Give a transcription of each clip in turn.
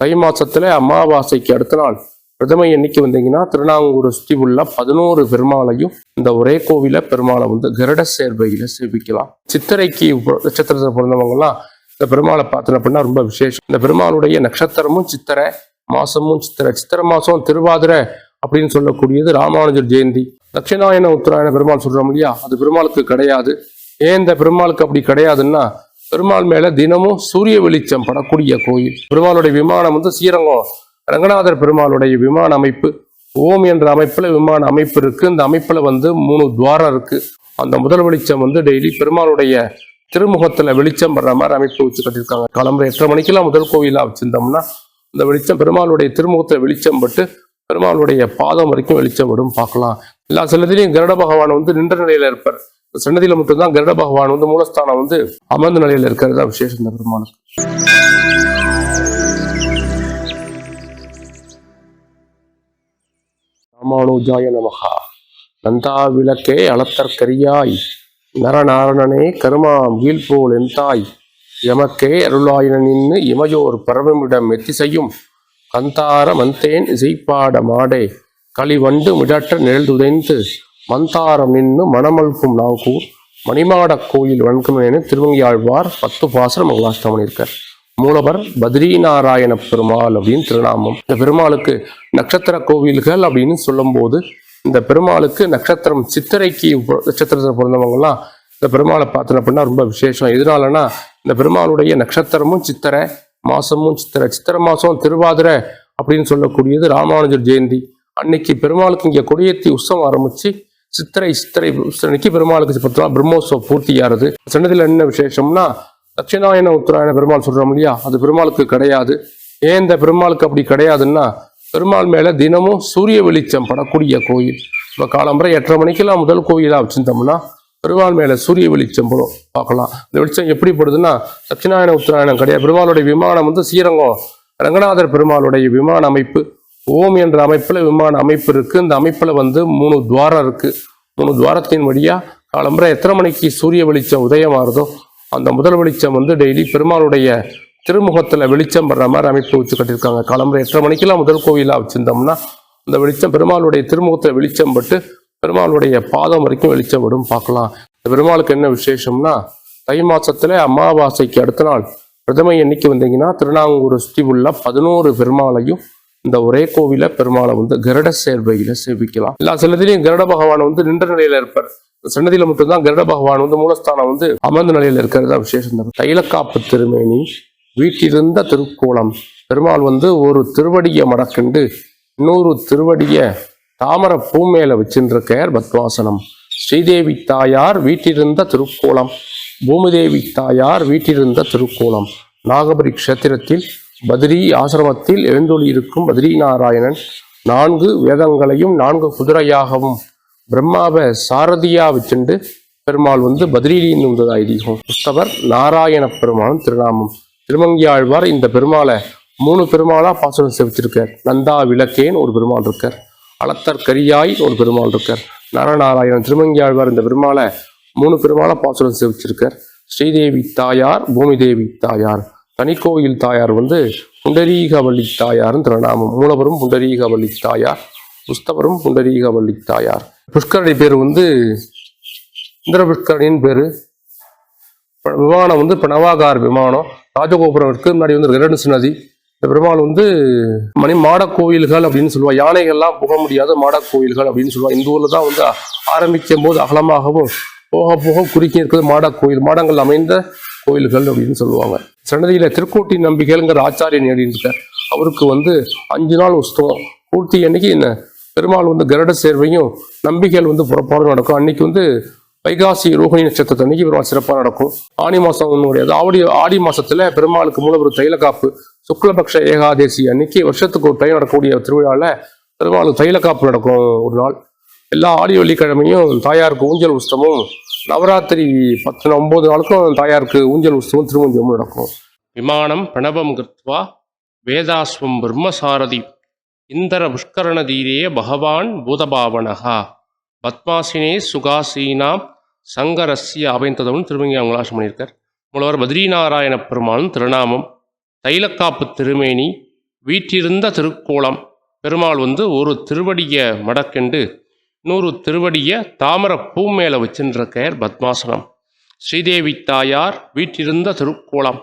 தை மாசத்துல அமாவாசைக்கு அடுத்த நாள் பிரதமை எண்ணிக்கை வந்தீங்கன்னா திருநாங்கூரை சுற்றி உள்ள பதினோரு பெருமாளையும் இந்த ஒரே கோவில பெருமாளை வந்து கருட சேர்வையில சேவிக்கலாம். சித்திரைக்கு நட்சத்திரத்தை பிறந்தவங்கலாம் இந்த பெருமாளை பார்த்தோம் அப்படின்னா ரொம்ப விசேஷம். இந்த பெருமாளுடைய நட்சத்திரமும் சித்திரை மாசமும் சித்திரை சித்திரை மாசம் திருவாதிரை அப்படின்னு சொல்லக்கூடியது ராமானுஜர் ஜெயந்தி. தட்சிணாயன உத்தராயண பெருமாள் சொல்றோம் இல்லையா? அது பெருமாளுக்கு கிடையாது. ஏன் இந்த பெருமாளுக்கு அப்படி கிடையாதுன்னா பெருமாள் மேல தினமும் சூரிய வெளிச்சம் படக்கூடிய கோயில். பெருமாளுடைய விமானம் வந்து ஸ்ரீரங்கம். ரங்கநாதர் பெருமாளுடைய விமான அமைப்பு. ஓம் என்ற அமைப்புல விமான அமைப்பு இருக்கு. இந்த அமைப்புல வந்து மூணு துவாரம் இருக்கு. அந்த முதல் வெளிச்சம் வந்து டெய்லி பெருமாளுடைய திருமுகத்துல வெளிச்சம் படுற மாதிரி அமைப்பு வச்சு கட்டியிருக்காங்க. கிளம்புற எட்டரை மணிக்கெல்லாம் முதல் கோயிலா வச்சிருந்தோம்னா இந்த வெளிச்சம் பெருமாளுடைய திருமுகத்துல வெளிச்சம் பட்டு பெருமாளுடைய பாதம் வரைக்கும் வெளிச்சம் வரும். பார்க்கலாம். எல்லா சிலதிலையும் கருட பகவான் வந்து நின்ற நிலையில இருப்பார். சன்னதியில மட்டும்தான் கருட பகவான் வந்து மூலஸ்தானம் வந்து அமர்ந்த நிலையில இருக்கிறது. தான் விசேஷம் இந்த பெருமாளுக்கு ராமானுஜாய நமகா நந்தா விளக்கே அளத்தற்கரியாய் நரநாரணனே கருமாம் வீழ்போல் எந்தாய். எமக்கே அருளாயின நின்று இமையோர் பரவமிடம் எத்திசையும். கந்தார மந்தேன் இசைப்பாட மாடே. களிவண்டு மிடற்ற நிழல்துதைந்து மந்தாரம் நின்று மணமல்கும் நாங்கூர் மணிமாட கோயில் வன்குமேனு திருவங்கியாழ்வார் பத்து பாசரம் மங்களாஷ்டம் பண்ணியிருக்கார். மூலவர் பத்ரிநாராயண பெருமாள் அப்படின்னு திருநாமம். இந்த பெருமாளுக்கு நட்சத்திர கோவில்கள் அப்படின்னு சொல்லும்போது இந்த பெருமாளுக்கு நட்சத்திரம் சித்திரைக்கு நட்சத்திரத்தில் பிறந்தவங்கலாம் இந்த பெருமாளை பார்த்தோம் அப்படின்னா ரொம்ப விசேஷம். எதனாலனா இந்த பெருமாளுடைய நட்சத்திரமும் சித்திரை மாசமும் சித்திரை சித்திரை மாசம் திருவாதிரை அப்படின்னு சொல்லக்கூடியது ராமானுஜர் ஜெயந்தி. அன்னைக்கு பெருமாளுக்கு இங்கே கொடியேத்தி உற்சவம் ஆரம்பிச்சு சித்திரை சித்திரை அன்னைக்கு பெருமாளுக்கு பார்த்தோம்னா நாள் பிரம்மோத்சவம் பூர்த்தியாகிறது. சன்னதியில் என்ன விசேஷம்னா தட்சிணாயன உத்தராயண பெருமாள் சொல்கிறோம் இல்லையா? அது பெருமாளுக்கு கிடையாது. ஏன் இந்த பெருமாளுக்கு அப்படி கிடையாதுன்னா பெருமாள் மேலே தினமும் சூரிய வெளிச்சம் படக்கூடிய கோயில். இப்போ காலம்பரை எட்டரை மணிக்கெல்லாம் முதல் கோயிலாக வச்சுருந்தோம்னா பெருமாள் மேலே சூரிய வெளிச்சம் படும் பார்க்கலாம். இந்த வெளிச்சம் எப்படி படுதுன்னா தட்சிணாயன உத்தராயணம் கிடையாது. பெருமாளுடைய விமானம் வந்து ஸ்ரீரங்கம் ரங்கநாதர் பெருமாளுடைய விமான அமைப்பு. ஓம் என்ற அமைப்பில் விமான அமைப்பு இருக்குது இந்த அமைப்பில் வந்து மூணு துவாரம் இருக்குது மூணு துவாரத்தின் வழியாக காலம்பரை எத்தனை மணிக்கு சூரிய வெளிச்சம் உதயமாறுதோ அந்த முதல் வெளிச்சம் வந்து டெய்லி பெருமாளுடைய திருமுகத்தில் வெளிச்சம் படுற மாதிரி அமைப்பு வச்சு கட்டியிருக்காங்க. காலம்பரை எட்டரை மணிக்கெல்லாம் முதல் கோவிலாக வச்சுருந்தோம்னா அந்த வெளிச்சம் பெருமாளுடைய திருமுகத்தில் வெளிச்சம் பட்டு பெருமாளுடைய பாதம் வரைக்கும் வெளிச்சம் விடும் பார்க்கலாம். இந்த பெருமாளுக்கு என்ன விசேஷம்னா தை மாசத்துல அமாவாசைக்கு அடுத்த நாள் பிரதமை எண்ணிக்கை வந்தீங்கன்னா திருநாங்கூர் சுற்றி உள்ள பதினோரு பெருமாளையும் இந்த ஒரே கோவில பெருமாளை வந்து கருட சேர்வையில சேவிக்கலாம். எல்லா சிலதிலையும் கருட பகவான் வந்து நின்ற நிலையில இருப்பார். சன்னதியில மட்டும்தான் கருட பகவான் வந்து மூலஸ்தானம் வந்து அமர்ந்த நிலையில இருக்கிறதா விசேஷம். இந்த தைலக்காப்பு திருமேனி வீட்டிலிருந்த திருக்கோலம். பெருமாள் வந்து ஒரு திருவடியை மடக்கண்டு இன்னொரு திருவடிய தாமர பூ மேல வச்சுருக்கார் பத்வாசனம் ஸ்ரீதேவி தாயார் வீட்டிலிருந்த திருக்கோலம். பூமிதேவி தாயார் வீட்டிலிருந்த திருக்கோலம். நாகபரி க்ஷேத்திரத்தில் பத்ரி ஆசிரமத்தில் எழுந்தொழியிருக்கும் பத்ரி நாராயணன் நான்கு வேதங்களையும் நான்கு குதிரையாகவும் பிரம்மாவை சாரதியா வச்சுண்டு பெருமாள் வந்து பத்ரிலின்னு வந்தது ஐதீகம் கிறிஸ்தவர் நாராயண பெருமாளும் திருநாமம். திருமங்கியாழ்வார் இந்த பெருமாளை மூணு பெருமாளா பாசுரம் செவிச்சிருக்கார். நந்தா விளக்கேன் ஒரு பெருமாள் இருக்கார். அளத்தர் கரியாய் ஒரு பெருமாள் இருக்கார். நரநாராயணன் திருமங்கியாழ்வார் இந்த பெருமாளை மூணு பெருமாளா பாசுரம் செவிச்சிருக்கார். ஸ்ரீதேவி தாயார் பூமிதேவி தாயார். தனிக்கோயில் தாயார் வந்து புண்டரீகவள்ளி தாயார்னு திருநாமம். மூலவரும் புண்டரீகவள்ளி தாயார் புஸ்தவரும் புண்டரீகவள்ளி தாயார். புஷ்கரணி பேர் வந்து இந்திர புஷ்கரணின்னு பேர். விமானம் வந்து பிணவாகார் விமானம். ராஜகோபுரம் இருக்கு முன்னாடி வந்து ரெடன்ஸ் நதி. இந்த பெருமாள் வந்து மணி மாடக் கோயில்கள் அப்படின்னு சொல்லுவா யானைகள்லாம் புக முடியாத மாடக் கோயில்கள் அப்படின்னு சொல்லுவாள் இந்த ஊரில் தான் வந்து ஆரம்பிக்கும் போது அகலமாகவும் போக போக குறுக்கி இருக்கிறது மாடக் கோயில் மாடங்கள் அமைந்த கோயில்கள் அப்படின்னு சொல்லுவாங்க. சன்னதியில திருக்கோட்டி நம்பிக்கைங்கிற ஆச்சாரியன் எழுதிட்டு அவருக்கு வந்து அஞ்சு நாள் உஸ்தவம் பூர்த்தி அன்னைக்கு என்ன? பெருமாள் வந்து கருட சேர்வையும் நம்பிக்கைகள் வந்து புறப்பாடும் நடக்கும். அன்னைக்கு வந்து வைகாசி ரோஹிணி நட்சத்திரத்தை அன்னைக்கு பெருமாள் சிறப்பாக நடக்கும். ஆனி மாதம் ஒன்றும் கிடையாது. ஆடி ஆடி மாதத்தில் பெருமாளுக்கு மூலவர் தைலக்காப்பு சுக்லபக்ஷ ஏகாதேசி அன்னைக்கு வருஷத்துக்கு ஒரு டைம் நடக்கக்கூடிய திருவிழாவில் பெருமாளுக்கு தைலக்காப்பு நடக்கும் ஒரு நாள். எல்லா ஆடி வெள்ளிக்கிழமையும் தாயாருக்கு ஊஞ்சல் உஷ்டமும் நவராத்திரி பத்து ஒன்பது நாளுக்கும் தாயாருக்கு ஊஞ்சல் உற்சவம் திருமஞ்சம் நடக்கும். விமானம் பிரணவம் கிருத்வா வேதாஸ்வம் பிரம்மசாரதி இந்தர புஷ்கரணதீரே பகவான் பூதபாவனகா பத்மாசினே சுகாசீனாம் சங்கரஸ்ய அமைந்ததவன் திருமங்கி அவங்களாசம் பண்ணியிருக்கார். மூலவர் பத்ரிநாராயண பெருமான் திருநாமம் தைலக்காப்பு திருமேனி வீற்றிருந்த திருக்கோலம் பெருமாள் வந்து ஒரு திருவடிய மடக்கெண்டு இன்னொரு திருவடிய தாமர பூ மேலே வச்சுருக்கார் பத்மாசனம். ஸ்ரீதேவி தாயார் வீற்றிருந்த திருக்கோலம்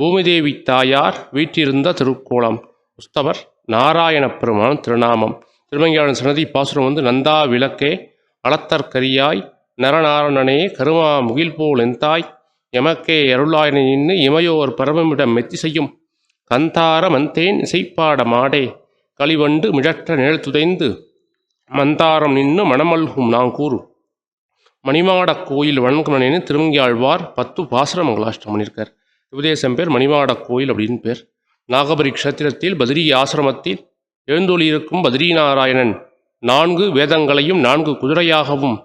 பூமிதேவி தாயார் வீற்றிருந்த திருக்கோலம் உஸ்தவர் நாராயண பெருமான் திருநாமம். திருமங்கையாளன் சன்னதி பாசுரம் வந்து நந்தா விளக்கே அளத்தற்கரியாய் நரநாரணனே கருமா முகில் போல் எந்தாய் எமக்கே அருளாயனை நின்று இமையோர் பரமமிடம் மெத்தி செய்யும். கந்தார மந்தேன் இசைப்பாட மாடே களிவண்டு மிழற்ற நிழல் துதைந்து மந்தாரம் நின்று மணமல்கும் நாங்கூர் மணிமாட கோயில் வணங்குமனேன்னு திருமங்கியாழ்வார் பத்து பாசுரமங்களாஷ்டம் பண்ணியிருக்கார் உபதேசம் பேர் மணிமாட கோயில் அப்படின்னு பேர். நாகபரி க்ஷேத்திரத்தில் பத்ரி ஆசிரமத்தில் எழுந்தொழியிருக்கும் பத்ரிநாராயணன் நான்கு வேதங்களையும் நான்கு குதிரையாகவும்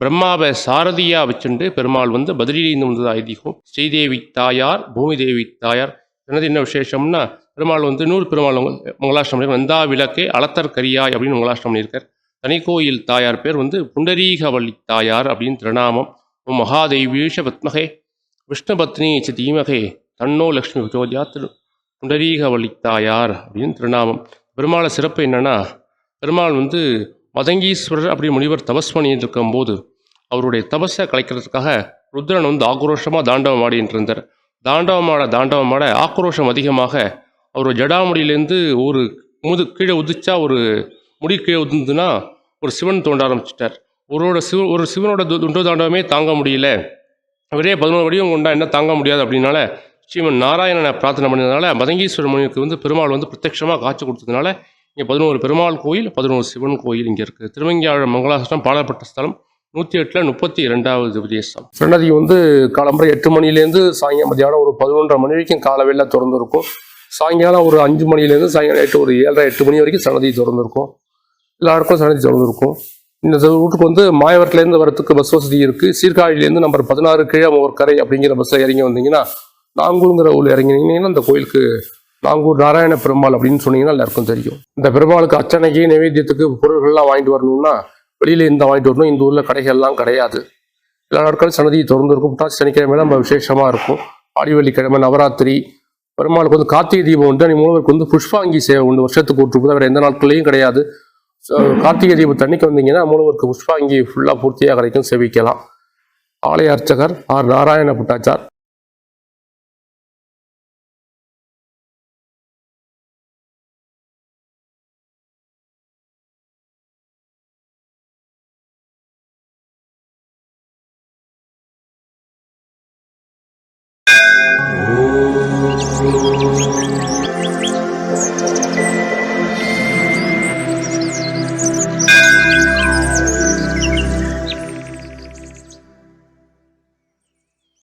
பிரம்மாவை சாரதியா வச்சுண்டு பெருமாள் வந்து பத்ரியிலிருந்து வந்தது ஐதீகம் ஸ்ரீதேவி தாயார் பூமி தேவி தாயார். என்னது என்ன விசேஷம்னா பெருமாள் வந்து நூறு பெருமாள் மங்களாஷ்டம் வந்தா விளக்கே அளத்தர் கரியாய் அப்படின்னு மங்களாஷ்டம் பண்ணியிருக்கார் தனிக்கோயில் தாயார் பேர் வந்து புண்டரீகவள்ளி தாயார் அப்படின்னு திருநாமம். ஓம் மகாதேவீஷ பத்மகே விஷ்ணுபத்னி ச தீமகே தன்னோ லக்ஷ்மி பிரச்சோதியா திரு புண்டரீகவள்ளி தாயார் அப்படின்னு திருநாமம். பெருமாளை சிறப்பு என்னென்னா பெருமாள் வந்து மதங்கீஸ்வரர் அப்படி முனிவர் தபஸ் பண்ணிட்டு இருக்கும்போது அவருடைய தபஸை கலைக்கிறதுக்காக ருத்ரன் வந்து ஆக்ரோஷமாக தாண்டவம் ஆடிட்டு இருந்தார் தாண்டவமாட தாண்டவமாட ஆக்ரோஷம் அதிகமாக அவர் ஜடாமுடியிலேருந்து ஒரு முது கீழே உதிச்சா ஒரு முடி கீழே உதிர்ந்துன்னா ஒரு சிவன் தோண்ட ஆரம்பிச்சிட்டார். ஒருவோட சிவ ஒரு சிவனோட து- துண்டோ தாண்டவமே தாங்க முடியல. அவரே பதினோரு வடிவம் கொண்டா என்ன தாங்க முடியாது அப்படின்னால ஸ்ரீமன் நாராயணனை பிரார்த்தனை பண்ணதுனால மதங்கீஸ்வர முனிக்கு வந்து பெருமாள் வந்து பிரத்யட்சமாக காட்சி கொடுத்ததுனால இங்கே பதினோரு பெருமாள் கோயில் பதினோரு சிவன் கோயில் இங்கே இருக்குது திருவங்கியாழ மங்களாசனம் பாடப்பட்ட ஸ்தலம் நூற்றி எட்டில் முப்பத்தி ரெண்டாவது உபதேசம். சன்னதி வந்து காலம்பரை எட்டு மணிலேருந்து சாயங்காலம் மத்தியானம் ஒரு பதினொன்றரை மணி வரைக்கும் காலவேளை திறந்துருக்கும். சாயங்காலம் ஒரு அஞ்சு மணிலேருந்து சாயங்காலம் எட்டு ஒரு ஏழரை எட்டு மணி வரைக்கும் சன்னதி திறந்துருக்கும். எல்லாருக்கும் சன்னதி தொடர்ந்து இருக்கும். இந்த ரூட்டுக்கு வந்து மாயவரத்துலேருந்து வரத்துக்கு பஸ் வசதி இருக்குது சீர்காழிலேருந்து நம்பர் பதினாறு கீழமோர் கரை அப்படிங்கிற பஸ்ஸில் இறங்கி வந்தீங்கன்னா நாங்கூருங்கிற ஊரில் இறங்கினீங்கன்னா அந்த கோயிலுக்கு நாங்கூர் நாராயண பெருமாள் அப்படின்னு சொன்னீங்கன்னா எல்லாருக்கும் தெரியும். இந்த பெருமாளுக்கு அச்சனைக்கு நைவேத்தியத்துக்கு பொருள்கள்லாம் வாங்கிட்டு வரணும்னா வெளியில இருந்து வாங்கிட்டு வரணும். இந்த ஊரில் கடைகள்லாம் கிடையாது. எல்லா நாட்களும் சன்னதி திறந்து இருக்கும். புட்டாசி சனிக்கிழமை நம்ம விசேஷமாக இருக்கும். ஆடி வெள்ளிக்கிழமை நவராத்திரி பெருமாளுக்கு வந்து கார்த்திகை தீபம் உண்டு. அன்னைக்கு மூலவருக்கு வந்து புஷ்பாங்கி சேவை உண்டு. வருஷத்துக்கு ஒரு வேறு எந்த நாட்கள்லையும் கிடையாது. கார்த்திகை தீபத்து அன்னைக்கு வந்தீங்கன்னா மூலவருக்கு புஷ்பாங்கி ஃபுல்லாக பூர்த்தியாக கிடைக்கும். செவிக்கலாம். ஆலய அர்ச்சகர் ஆர். நாராயண புட்டாச்சார்.